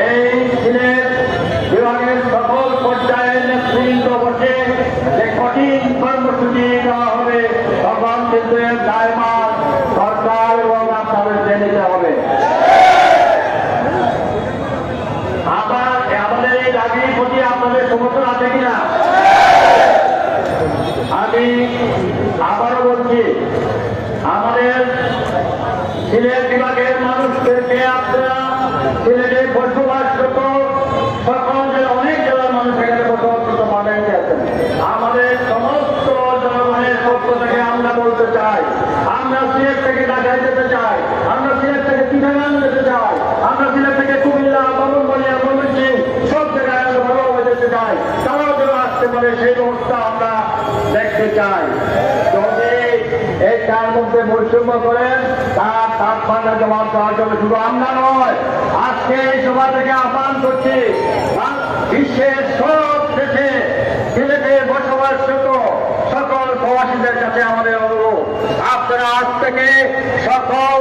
এই সিলেট বিভাগের সকল পর্যায়ের নেতৃবৃন্দ বসে যে কঠিন কর্মসূচি দেওয়া হবে তখন কিন্তু এর দায়ভার সরকার এবং আপনাদেরকে নিতে হবে আবার আমাদের এই দাবির প্রতি আপনাদের সমর্থন আছে কিনা আমি আবারও বলছি আমাদের সিলেট বিভাগের মানুষদেরকে আপনারা সিলেটে বসবাসরত সকল জেলা অনেক জেলার মানুষ এখানে বসবাসরত মানুষকে আছেন আমাদের সমস্ত জনগণের পক্ষ থেকে আমরা বলতে চাই আমরা সিলেট থেকে ঢাকায় যেতে চাই আমরা সিলেট থেকে চিটাগাং যেতে চাই আমরা সিলেট থেকে কুমিল্লা বাবনবাড়িয়া ময়মনসিং সব জায়গায় আমরা ভালোভাবে যেতে চাই তারাও যেন আসতে পারে সেই ব্যবস্থা আমরা দেখতে চাই যদি এই তার মধ্যে বৈষম্য করেন তার তাৎপর্য জবাব দেওয়ার জন্য শুধু আমরা নয়, আজকে এই সভা থেকে আহ্বান করছি বিশ্বের সব দেশে সিলেটে বসবাসরত সকল প্রবাসীদের কাছে আমাদের অনুরোধ। আপনারা আজ থেকে সকল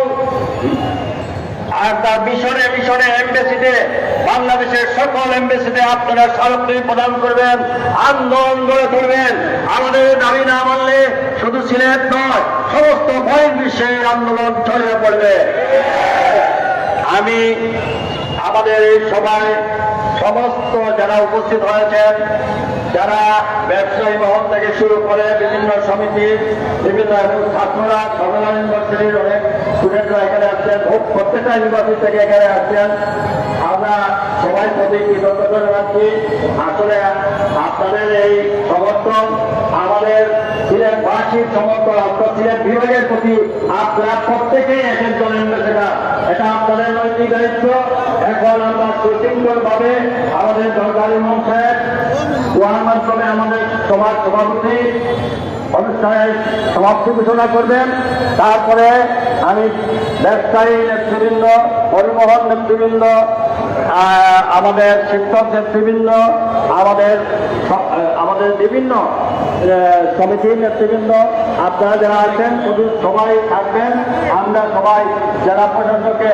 আর তার মিশনে মিশনে এমবেসিতে, বাংলাদেশের সকল এমবেসিতে আপনারা স্মারকলিপি প্রদান করবেন, আন্দোলন গড়ে তুলবেন। আমাদের দাবি না মানলে শুধু সিলেট নয়, সমস্ত বহির্বিশ্বের আন্দোলন ছড়িয়ে পড়বে। আমি আমাদের এই সভায় সমস্ত যারা উপস্থিত হয়েছেন, যারা ব্যবসায়ী মহল থেকে শুরু করে বিভিন্ন সমিতি, বিভিন্ন ছাত্ররা সমাধান ইউনিভার্সিটির অনেক স্টুডেন্টরা এখানে আসছেন প্রত্যেকটা ইউনিভার্সিটি থেকে এখানে আসছেন। আমরা সবাই প্রতি কৃতজ্ঞতা জানাচ্ছি। আসলে আপনাদের এই সমর্থন আমাদের সমর্থন আপনার সিলেট বিভাগের প্রতি আপনারা প্রত্যেকেই এক একজন অ্যাম্বাসেডার এটা আপনাদের নৈতিক দায়িত্ব। এখন আমরা সুশৃঙ্খল ভাবে আমাদের সরকারি মন সাহেব আমাদের সমাজ সভাপতি, অনুষ্ঠানের সমাপ্তি ঘোষণা করবেন। তারপরে আমি ব্যবসায়ী নেতৃবৃন্দ, পরিবহন নেতৃবৃন্দ আমাদের শিক্ষক নেতৃবৃন্দ, আমাদের আমাদের বিভিন্ন সমিতির নেতৃবৃন্দ আপনারা যারা আছেন শুধু সবাই থাকবেন। আমরা সবাই জেলা প্রশাসকে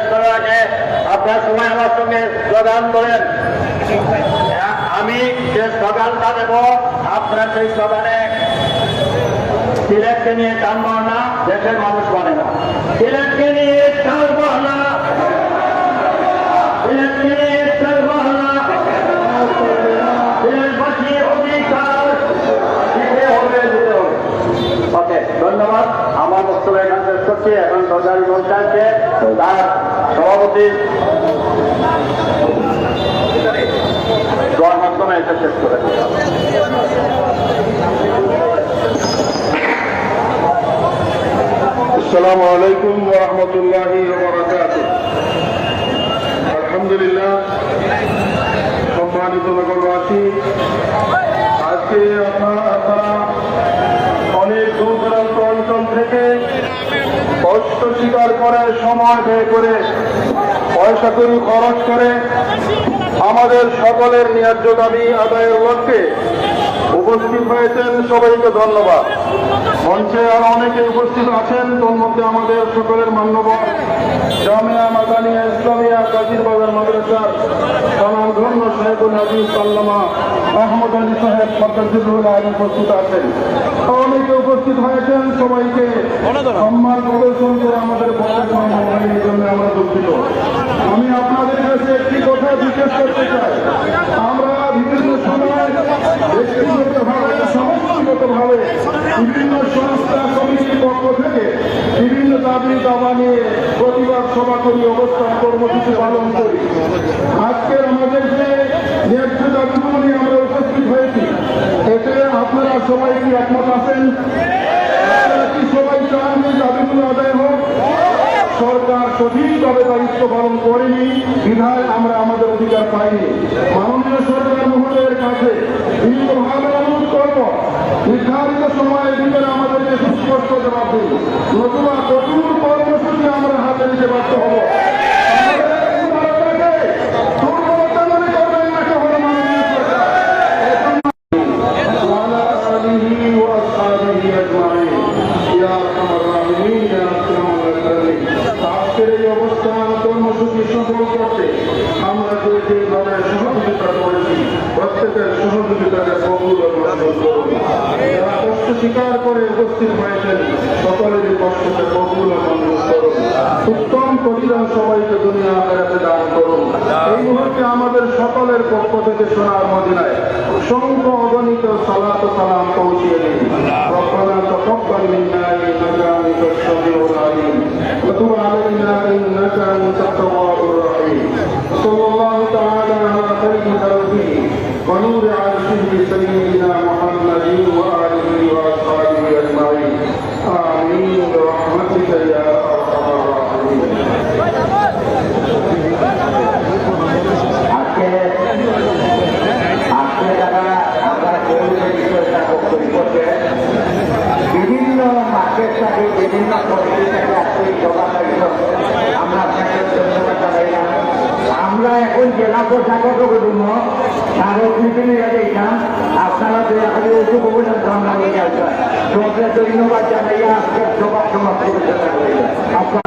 আপনার সময় আমার সঙ্গে স্লোগান করেন আমি যে স্লোগানটা দেব, আপনার সেই স্লোগানে সিলেটকে নিয়ে টানব না, দেশের মানুষ মানে না। সিলেটকে নিয়ে টানব না। সিলেটকে নিয়ে টানব না সিলেটবাসী অধিকার দিতে হবে দিতে হবে ওকে ধন্যবাদ আমার বক্তব্য এখান শেষ করছি এখন সরকারি মন্ত্রণালয়কে তার সভাপতি দোয়ার মাধ্যমে এটা শেষ করে السلام عليكم ورحمة الله وبركاته আলহামদুলিল্লাহ সম্মানিত নগরবাসী আজকে আপনারা আপনারা অনেক দূর দূরান্ত অঞ্চল থেকে কষ্ট স্বীকার করে সময় ব্যয় করে পয়সা করি খরচ করে আমাদের সকলের ন্যায্য দাবি আদায়ের লক্ষ্যে উপস্থিত হয়েছেন সবাইকে ধন্যবাদ। মঞ্চে আরও অনেকে উপস্থিত আছেন তোর মধ্যে আমাদের সকলের মান্যবর জামিয়া মাদানিয়া ইসলামিয়া কাজির বাজার মাদ্রাসার ধন্য সাহেবুল হাজির সাল্লামা আহমদ আলী সাহেব আলী উপস্থিত আছেন। অনেকে উপস্থিত হয়েছেন সবাইকে সম্মান প্রদর্শন করে আমাদের বক্তব্য জন্য আমরা দুঃখিত আমি আপনাদের কাছে একটি কথা জিজ্ঞেস করতে চাই আমরা বিভিন্ন সময় ব্যক্তিগতভাবে সমষ্টিগতভাবে বিভিন্ন সংস্থা কমিটির পক্ষ থেকে বিভিন্ন দাবি দাবা নিয়ে প্রতিবাদ সভা করি অবস্থান কর্মসূচি পালন করি। আজকের আমাদের যে ন্যায্য দাবিগুলো নিয়ে আমরা উপস্থিত হয়েছি, এতে আপনারা সবাই কি একমত আছেন? সবাই চান যে দাবিগুলো আদায় হোক? সরকার সঠিকভাবে দায়িত্ব পালন করেনি, বিধায় আমরা আমাদের অধিকার পাইনি। মাননীয় সরকার মহোদয়ের কাছে দীর্ঘভাবে অনুরোধ করব, নির্ধারিত সময়ের ভিতরে আমাদেরকে সুস্পষ্ট জবাব দিন। নতুবা কঠোর দিতে বাধ্য হব। আমরা যে যেভাবে সহযোগিতা করেছি প্রত্যেকের সহযোগিতাকে কষ্ট স্বীকার করে উপস্থিত হয়েছেন। সকলেরই কষ্টকে কবুল প্রতিদান সবাইকে দুনিয়া আখেরাতে দান করুন এই মুহূর্তে আমাদের সকলের পক্ষ থেকে সোনার মদিনায় অসংখ্য অগণিত সালাত ও সালাম পৌঁছিয়ে দিন ربنا تقبل منا انك انت السميع العليم وتب علينا انك انت التواب জেলা করব স্মারকলিপি নিয়ে দিয়েছিলাম আপনারা দয়া করে ধন্যবাদ জানাইয়া আজকের সভা সমাপ্ত করতে